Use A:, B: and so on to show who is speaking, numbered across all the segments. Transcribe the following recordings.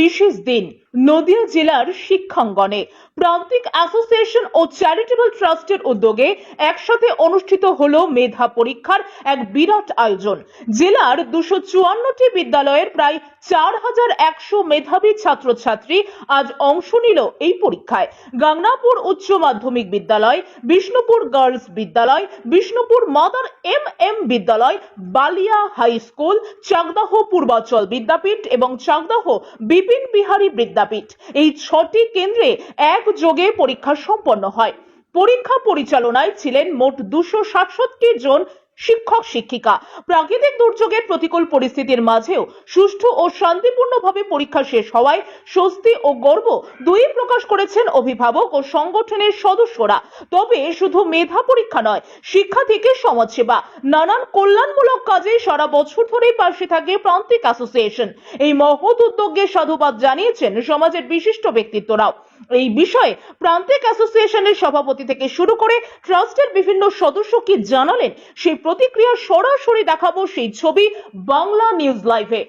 A: বিশেষ দিন নদিয়া জেলার শিক্ষাঙ্গনে প্রান্তিক অ্যাসোসিয়েশন ও চ্যারিটেবল ট্রাস্টের উদ্যোগে একসাথে অনুষ্ঠিত হল মেধা পরীক্ষার এক বিরাট আয়োজন। জেলার দুশো চুয়ান্নটি বিদ্যালয়ের প্রায় চার হাজার একশো মেধাবী ছাত্রছাত্রী আজ অংশ নিল এই পরীক্ষায়। গাংনাপুর উচ্চ মাধ্যমিক বিদ্যালয়, বিষ্ণুপুর গার্লস বিদ্যালয়, Bishnupur mother M M Vidyalaya, Balia high school, Chakdah Purbachal Vidyapith এবং চাকদাহ বিপিন বিহারী বিদ্যাপীঠ এই ছটি কেন্দ্রে একযোগে পরীক্ষা সম্পন্ন হয়। পরীক্ষা পরিচালনায় ছিলেন মোট দুশো সাতষট্টি জন শিক্ষক, শিক্ষিকা। প্রাকৃতিক দুর্যোগের প্রতিকূল পরিস্থিতির মাঝেও সুষ্ঠু ও শান্তিপূর্ণভাবে পরীক্ষা শেষ হওয়ায় স্বস্তি ও গর্ব দুই প্রকাশ করেছেন অভিভাবক ও সংগঠনের সদস্যরা। তবে শুধু মেধা পরীক্ষা নয়, শিক্ষা থেকে সমাজসেবা, নানান কল্যাণমূলক কাজে সারা বছর ধরেই পাশে থাকে প্রান্তিক অ্যাসোসিয়েশন। এই মহৎ উদ্যোগকে সাধুবাদ জানিয়েছেন সমাজের বিশিষ্ট ব্যক্তিত্বরাও। এই বিষয়ে প্রান্তিক অ্যাসোসিয়েশনের সভাপতি থেকে শুরু করে ট্রাস্টের বিভিন্ন সদস্য কি জানালেন, সেই প্রতিক্রিয়া সরাসরি দেখাবো সেই ছবি বাংলা নিউজ লাইভে।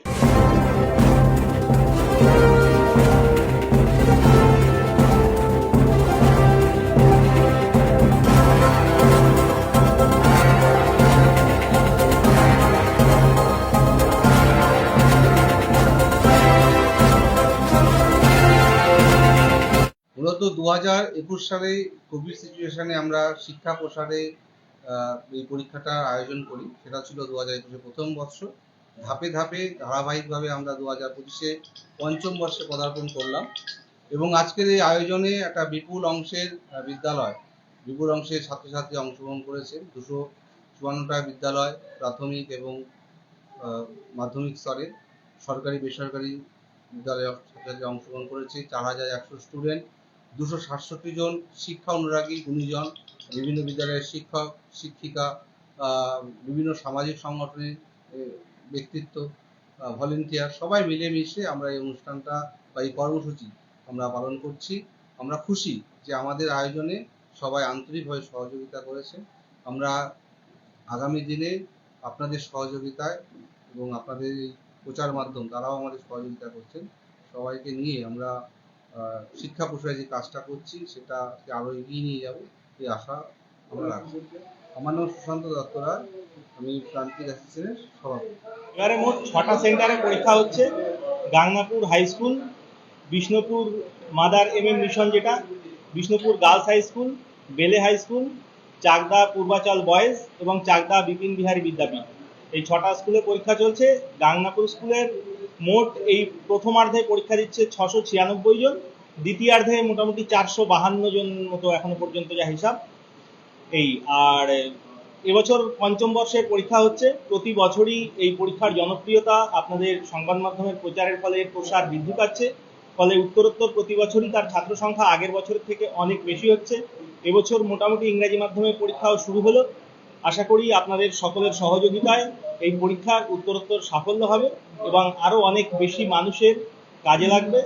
B: মূলত দু হাজার একুশ সালে কোভিড সিচুয়েশনে আমরা শিক্ষা প্রসারে এই পরীক্ষাটার আয়োজন করি। সেটা ছিল দু হাজার একুশে প্রথম বর্ষ। ধাপে ধাপে, ধারাবাহিকভাবে আমরা দু হাজার পঁচিশে পঞ্চম বর্ষে পদার্পণ করলাম। এবং আজকের এই আয়োজনে একটা বিপুল অংশের বিদ্যালয়, বিপুল অংশের ছাত্রছাত্রী অংশগ্রহণ করেছে। দুশো চুয়ান্নটা বিদ্যালয় প্রাথমিক এবং মাধ্যমিক স্তরে সরকারি, বেসরকারি বিদ্যালয়ে ছাত্রছাত্রী অংশগ্রহণ করেছে। চার হাজার একশো স্টুডেন্ট দুশো সাতষট্টি জন শিক্ষা অনুরাগী গুণীজন বিভিন্ন বিদ্যালয়ের শিক্ষক, শিক্ষিকা বিভিন্ন সামাজিক সংগঠনের ব্যক্তিত্ব ভলেন্টিয়ার, সবাই মিলেমিশে আমরা এই অনুষ্ঠানটা বা এই কর্মসূচি আমরা পালন করছি। আমরা খুশি যে আমাদের আয়োজনে সবাই আন্তরিকভাবে সহযোগিতা করেছে। আমরা আগামী দিনে আপনাদের সহযোগিতায় এবং আপনাদের এই প্রচার মাধ্যম, তারাও আমাদের সহযোগিতা করছেন। সবাইকে নিয়ে আমরা শিক্ষা প্রসারে যে কাজটা করছি, সেটা আরও এগিয়ে নিয়ে যাব, এই আশা আমরা রাখছি। আমার নাম সুশান্ত দত্ত রায় আমি প্রান্তিক অ্যাসোসিয়েশনের সভাপতি।
C: এবারে মোট ছটা সেন্টারে পরীক্ষা হচ্ছে, Gangnapur high school, Bishnupur mother M M mission যেটা, Bishnupur girls high school, Bele high school, Chakda Purbachal boys এবং চাকদা বিপিন বিহারী বিদ্যাপীঠ। এই ছটা স্কুলে পরীক্ষা চলছে, গাংনাপুর স্কুলের মোট এই প্রথমার্ধে পরীক্ষা দিচ্ছে ছশো ছিয়ানব্বই জন দ্বিতীয়ার্ধে মোটামুটি চারশো বাহান্ন জন মতো এখনও পর্যন্ত যা হিসাব। এই, আর এবছর পঞ্চম বর্ষের পরীক্ষা হচ্ছে। প্রতি বছরই এই পরীক্ষার জনপ্রিয়তা আপনাদের সংবাদ মাধ্যমের প্রচারের ফলে প্রসার বৃদ্ধি পাচ্ছে। ফলে উত্তরোত্তর প্রতি বছরই তার ছাত্র সংখ্যা আগের বছরের থেকে অনেক বেশি হচ্ছে। এবছর মোটামুটি ইংরেজি মাধ্যমের পরীক্ষাও শুরু হলো। আশা করি আপনাদের সকলের সহযোগিতায় এই পরীক্ষার উত্তরোত্তর সাফল্য হবে এবং আরও অনেক বেশি মানুষের কাজে লাগবে,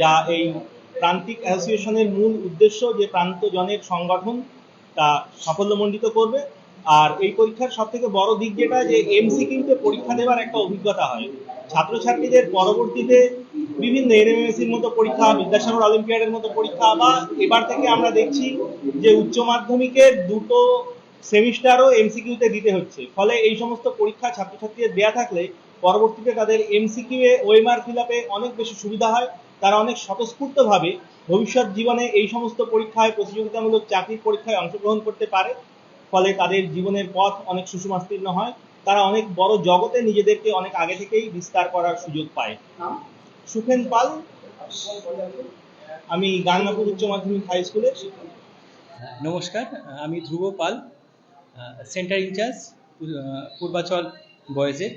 C: যা এই প্রান্তিক অ্যাসোসিয়েশনের মূল উদ্দেশ্য যে প্রান্তজনের সংগঠন তা সাফল্যমণ্ডিত করবে। আর এই পরীক্ষার সব থেকে বড় দিক যেটা, যে এমসিকিউতে পরীক্ষা দেওয়ার একটা অভিজ্ঞতা হয়। ছাত্রছাত্রীদের পরবর্তীতে বিভিন্ন এনএমএসির মতো পরীক্ষা, বিদ্যাসাগর অলিম্পিয়াডের মতো পরীক্ষা, বা এবার থেকে আমরা দেখছি যে উচ্চ মাধ্যমিকের দুটো সেমিস্টারও এমসিকিউতে দিতে হচ্ছে। ফলে এই সমস্ত পরীক্ষা ছাত্রছাত্রীদের দেয়া থাকলে পরবর্তীতে তাদের এমসিকিউ এ ওএমআর ফিল আপে অনেক বেশি সুবিধা হয়। তারা অনেক স্বতঃস্ফূর্তভাবে ভবিষ্যৎ জীবনে এই সমস্ত পরীক্ষায় প্রতিযোগিতামূলক চাকরির পরীক্ষায় অংশগ্রহণ করতে পারে। ফলে তাদের জীবনের পথ অনেক সুষমাস্তীর্ণ হয়। তারা অনেক বড় জগতে নিজেদেরকে অনেক আগে থেকেই বিস্তার করার সুযোগ পায়। সুখেন পাল। আমি গাংনাপুর উচ্চ মাধ্যমিক হাই স্কুলের। শিক্ষক
D: নমস্কার আমি ধ্রুব পাল। সেন্টার ইনচার্জ পূর্বাচল বয়েজের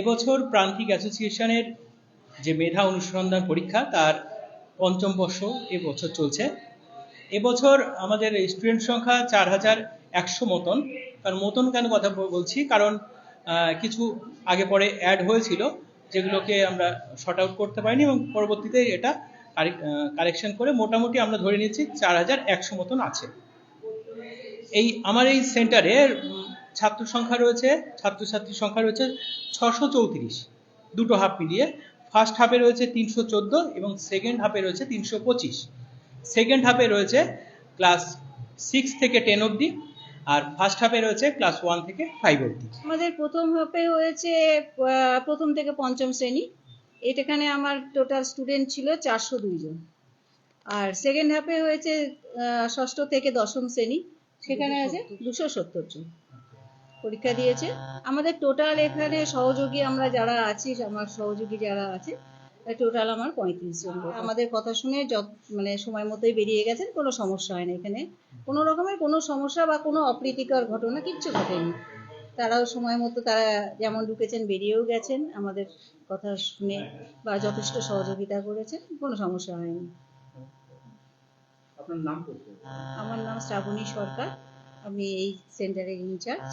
D: এবছর প্রান্তিক অ্যাসোসিয়েশনের যে মেধা অনুসন্ধান পরীক্ষা, তার পঞ্চম বর্ষ এবছর চলছে। এবছর আমাদের স্টুডেন্ট সংখ্যা চার হাজার একশো মতন। কারণ মতন কেন কথা বলছি? কারণ কিছু আগে পরে অ্যাড হয়েছিল, যেগুলোকে আমরা শর্ট আউট করতে পারিনি এবং পরবর্তীতে এটা কারেকশন করে মোটামুটি আমরা ধরে নিচ্ছি চার হাজার একশো মতন আছে। এই, আমার এই সেন্টারে ছাত্র সংখ্যা রয়েছে, ছাত্রছাত্রীর সংখ্যা রয়েছে ছশো চৌত্রিশ। দুটো হাফ মিলিয়ে ফার্স্ট হাফে রয়েছে তিনশো চোদ্দ এবং সেকেন্ড হাফে রয়েছে তিনশো পঁচিশ। সেকেন্ড হাফে রয়েছে ক্লাস সিক্স থেকে টেন অবধি, আর ফার্স্ট হাফে রয়েছে ক্লাস ওয়ান থেকে ফাইভ অবধি।
E: আমাদের প্রথম হাফে হয়েছে প্রথম থেকে পঞ্চম শ্রেণি। এটাখানে আমার টোটাল স্টুডেন্ট ছিল চারশো দুইজন আর সেকেন্ড হাফে হয়েছে ষষ্ঠ থেকে দশম শ্রেণি। সেখানে আছে দুশো সত্তর জন। পরীক্ষা দিয়েছে। আমাদের টোটাল এখানে সহযোগী আমরা যারা আছি, আমার সহযোগী যারা আছে টোটাল আমার পঁয়ত্রিশ জন আমাদের কথা শুনে যত মানে সময় মতোই বেরিয়ে গেছেন কোনো সমস্যা হয় না এখানে। কোনো রকমের কোনো সমস্যা বা কোনো অপ্রীতিকর ঘটনা কিচ্ছু ঘটেনি। তারাও সময় মতো তারা যেমন ঢুকেছেন, বেরিয়েও গেছেন। আমাদের কথা শুনে বা যথেষ্ট সহযোগিতা করেছেন, কোনো সমস্যা হয়নি।
F: আপনার নাম
E: আমার নাম শ্রাবণী সরকার। আমি এই সেন্টারের ইনচার্জ